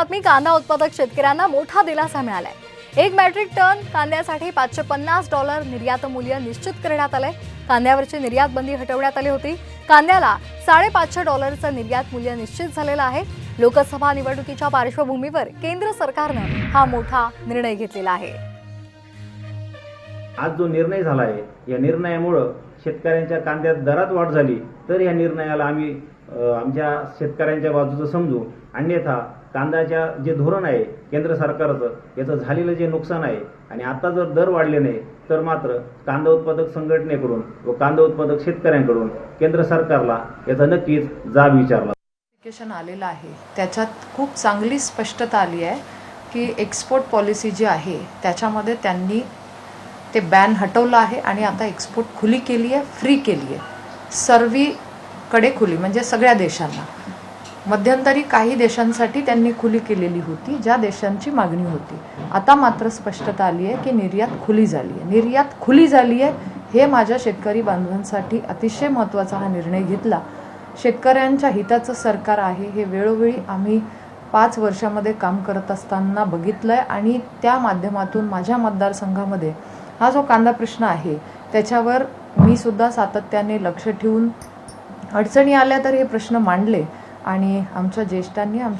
बातमी कांदा उत्पादक शेतकऱ्यांना मोठा दिलासा मिळालाय. एक मॅट्रिक टन कांद्यासाठी पाचशे पन्नास डॉलर निर्यात मूल्य निश्चित करण्यात आलंय. कांद्यावरची निर्यात बंदी हटवण्यात आली होती. कांद्याला साडेपाचशे डॉलरचं निर्यात मूल्य निश्चित झालेलं आहे. लोकसभा निवडणुकीच्या पार्श्वभूमीवर केंद्र सरकारनं हा मोठा निर्णय घेतलेला आहे. आज जो निर्णय झाला आहे या निर्णयामुळं शेतकऱ्यांच्या कांद्यात दरात वाढ झाली तर या निर्णयाला आम्ही आमच्या शेतकऱ्यांच्या बाजूचं समजू. अन्यथा कांद्याच्या जे धोरण आहे केंद्र सरकारचं याचं झालेलं जे नुकसान आहे आणि आता जर दर वाढले नाही तर मात्र कांदा उत्पादक संघटनेकडून व कांदा उत्पादक शेतकऱ्यांकडून केंद्र सरकारला याचा नक्कीच जाब विचारला. आलेलं आहे. त्याच्यात खूप चांगली स्पष्टता आली आहे की एक्सपोर्ट पॉलिसी जी आहे त्याच्यामध्ये त्यांनी ते बॅन हटवलं आहे आणि आता एक्सपोर्ट खुली केली आहे फ्री केली आहे. सर्वीकडे खुली म्हणजे सगळ्या देशांना. मध्यंतरी काही देशांसाठी त्यांनी खुली केलेली होती ज्या देशांची मागणी होती. आता मात्र स्पष्टता आली आहे की निर्यात खुली झाली आहे. निर्यात खुली झाली आहे हे माझ्या शेतकरी बांधवांसाठी अतिशय महत्त्वाचा हा निर्णय घेतला. शेतकऱ्यांच्या हिताचं सरकार आहे हे वेळोवेळी आम्ही पाच वर्षामध्ये काम करत असताना बघितलं आहे आणि त्या माध्यमातून माझ्या मतदारसंघामध्ये हा जो कांदा प्रश्न आहे त्याच्यावर मी सुद्धा सातत्याने लक्ष ठेवून अडचणी आल्या तर हे प्रश्न मांडले आणि आमच्या ज्येष्ठांनी आमच्या